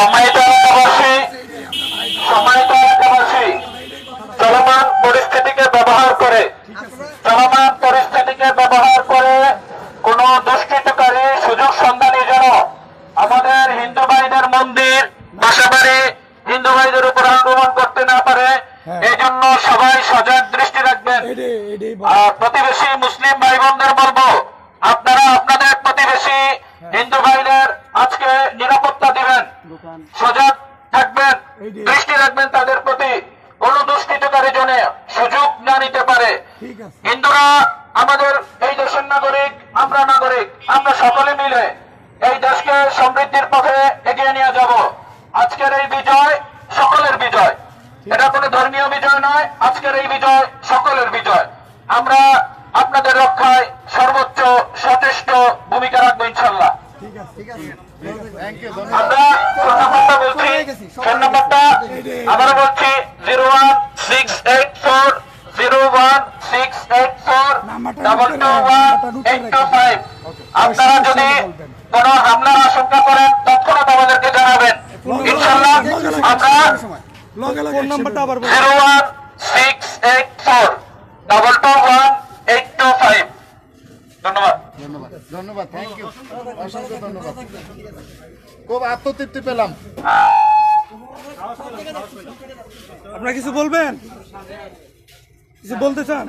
সম্মানিত এলাকাবাসী সম্মানিত এলাকাবাসী। চলমান পরিস্থিতিকে ব্যবহার করে চলমান পরিস্থিতিকে ব্যবহার করে কোন দুষ্কৃতকারী সুযোগ সন্ধানী যেন আমাদের হিন্দু ভাইদের মন্দির বাসাবাড়ি হিন্দু ভাইদের উপর আক্রমণ করতে না পারে এই জন্য সবাই সজাগ দৃষ্টি রাখবেন। আর প্রতিবেশী মুসলিম ভাই বোনদের বলব আপনারা আপনাদের প্রতিবেশী হিন্দু ভাইদের আজকে নিরাপত্তা সজাগ থাকবেন দৃষ্টি রাখবেন তাদের প্রতি। কোন দুষ্কৃতকারী জনে সুযোগ না নিতে পারে। হিন্দুরা আমাদের এই দেশের নাগরিক আমরা নাগরিক আমরা সকলে মিলে এই দেশকে সমৃদ্ধির পথে এগিয়ে নিয়ে যাব। আজকের এই বিজয় সকলের বিজয়। এটা কোনো ধর্মীয় বিজয় নয় আজকের এই বিজয় সকলের বিজয়। আমরা আপনাদের রক্ষায় সর্বোচ্চ আমরা ফোন নাম্বারটা বলছি ফোন নাম্বারটা আবারও বলছি zero one six eight four zero one six eight four double two one eight two five. আপনারা যদি কোন হামলার আশঙ্কা করেন তৎক্ষণাৎ আমাদেরকে জানাবেন। ইনশাল্লাহ আমরা লগে লগে ফোন নাম্বারটা আবার zero one six eight four double two one eight two five. ধন্যবাদ। ধন্যবাদ। ধন্যবাদ থ্যাংক ইউ অসংখ্য ধন্যবাদ। খুব আত্মতৃপ্তি পেলাম। আপনারা কিছু বলবেন? কিছু বলতে চান?